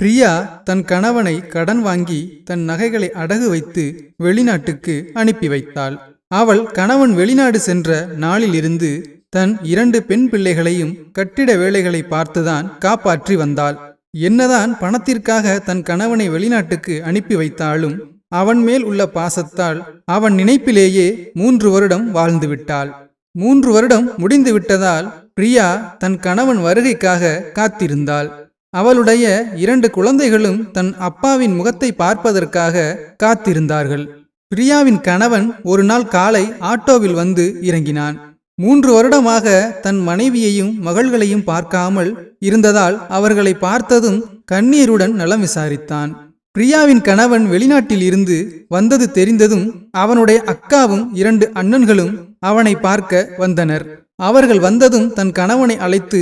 பிரியா தன் கணவனை கடன் வாங்கி தன் நகைகளை அடகு வைத்து வெளிநாட்டுக்கு அனுப்பி வைத்தாள். அவள் கணவன் வெளிநாடு சென்ற நாளிலிருந்து தன் இரண்டு பெண் பிள்ளைகளையும் கட்டிட வேலைகளை பார்த்துதான் காப்பாற்றி வந்தாள். என்னதான் பணத்திற்காக தன் கணவனை வெளிநாட்டுக்கு அனுப்பி வைத்தாலும் அவன் மேல் உள்ள பாசத்தால் அவன் நினைப்பிலேயே மூன்று வருடம் வாழ்ந்து விட்டாள். மூன்று வருடம் முடிந்து விட்டதால் பிரியா தன் கணவன் வருகைக்காக காத்திருந்தாள். அவளுடைய இரண்டு குழந்தைகளும் தன் அப்பாவின் முகத்தை பார்ப்பதற்காக காத்திருந்தார்கள். பிரியாவின் கணவன் ஒரு நாள் காலை ஆட்டோவில் வந்து இறங்கினான். மூன்று வருடமாக தன் மனைவியையும் மகள்களையும் பார்க்காமல் இருந்ததால் அவர்களை பார்த்ததும் கண்ணீருடன் நலம் விசாரித்தான். பிரியாவின் கணவன் வெளிநாட்டில் இருந்து வந்தது தெரிந்ததும் அவனுடைய அக்காவும் இரண்டு அண்ணன்களும் அவனை பார்க்க வந்தனர். அவர்கள் வந்ததும் தன் கணவனை அழைத்து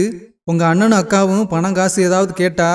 உங்க அண்ணனும் அக்காவும் பணம் காசு ஏதாவது கேட்டா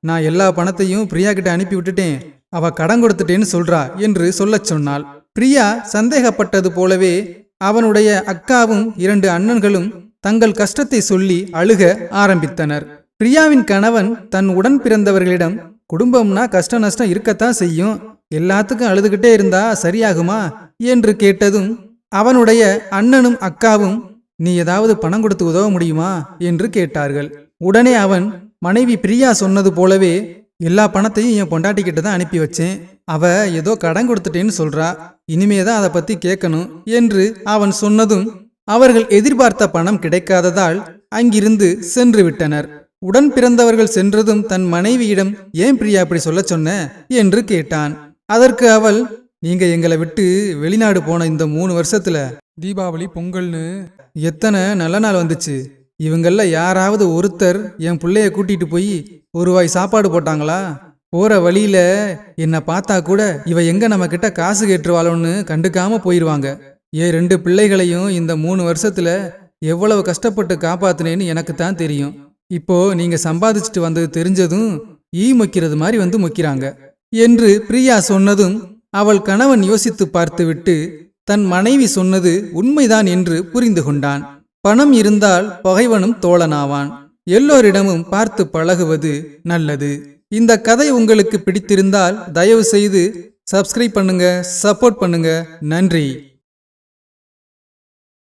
நான் எல்லா பணத்தையும் பிரியா கிட்ட அனுப்பி விட்டுட்டேன். அவ கடன் கொடுத்துட்டேன்னு சொல்றா என்று சொல்லச் சொன்னாள். பிரியா சந்தேகப்பட்டது போலவே அவனுடைய அக்காவும் இரண்டு அண்ணன்களும் தங்கள் கஷ்டத்தை சொல்லி அழுக ஆரம்பித்தனர். பிரியாவின் கணவன் தன் உடன் பிறந்தவர்களிடம் குடும்பம்னா கஷ்ட நஷ்டம் இருக்கத்தான் செய்யும். எல்லாத்துக்கும் அழுதுகிட்டே இருந்தா சரியாகுமா? என்று கேட்டதும் அவனுடைய அண்ணனும் அக்காவும் நீ ஏதாவது பணம் கொடுத்து உதவ முடியுமா? என்று கேட்டார்கள். உடனே அவன் மனைவி பிரியா சொன்னது போலவே எல்லா பணத்தையும் என் பொண்டாட்டிக்கிட்ட தான் அனுப்பி வச்சேன். அவ ஏதோ கடன் கொடுத்துட்டேன்னு சொல்றா. இனிமே தான் அதை பத்தி கேட்கணும் என்று அவன் சொன்னதும் அவர்கள் எதிர்பார்த்த பணம் கிடைக்காததால் அங்கிருந்து சென்று விட்டனர். உடன் பிறந்தவர்கள் சென்றதும் தன் மனைவியிடம் ஏன் பிரியா அப்படி சொல்ல சொன்ன? என்று கேட்டான். அதற்கு அவள் நீங்க எங்களை விட்டு வெளிநாடு போன இந்த மூணு வருஷத்துல தீபாவளி பொங்கல்னு. எத்தனை நல்ல நாள் வந்துச்சு. இவங்கள யாராவது ஒருத்தர் என் பிள்ளைய கூட்டிட்டு போய் ஒரு வாய் சாப்பாடு போட்டாங்களா? போற வழியில என்னை பார்த்தா கூட இவ எங்க நம்ம கிட்ட காசு கேட்டுருவாளோன்னு கண்டுக்காம போயிருவாங்க. என் ரெண்டு பிள்ளைகளையும் இந்த மூணு வருஷத்துல எவ்வளவு கஷ்டப்பட்டு காப்பாத்துனேன்னு எனக்கு தான் தெரியும். இப்போ நீங்க சம்பாதிச்சுட்டு வந்தது தெரிஞ்சதும் ஈ மொக்கிறது மாதிரி வந்து மொக்கிறாங்க என்று பிரியா சொன்னதும் அவள் கணவன் யோசித்து பார்த்துவிட்டு தன் மனைவி சொன்னது உண்மைதான் என்று புரிந்து கொண்டான். பணம் இருந்தால் பகைவனும் தோழனாவான். எல்லோரிடமும் பார்த்து பழகுவது நல்லது. இந்த கதை உங்களுக்கு பிடித்திருந்தால் தயவு செய்து சப்ஸ்கிரைப் பண்ணுங்க சப்போர்ட் பண்ணுங்க. நன்றி.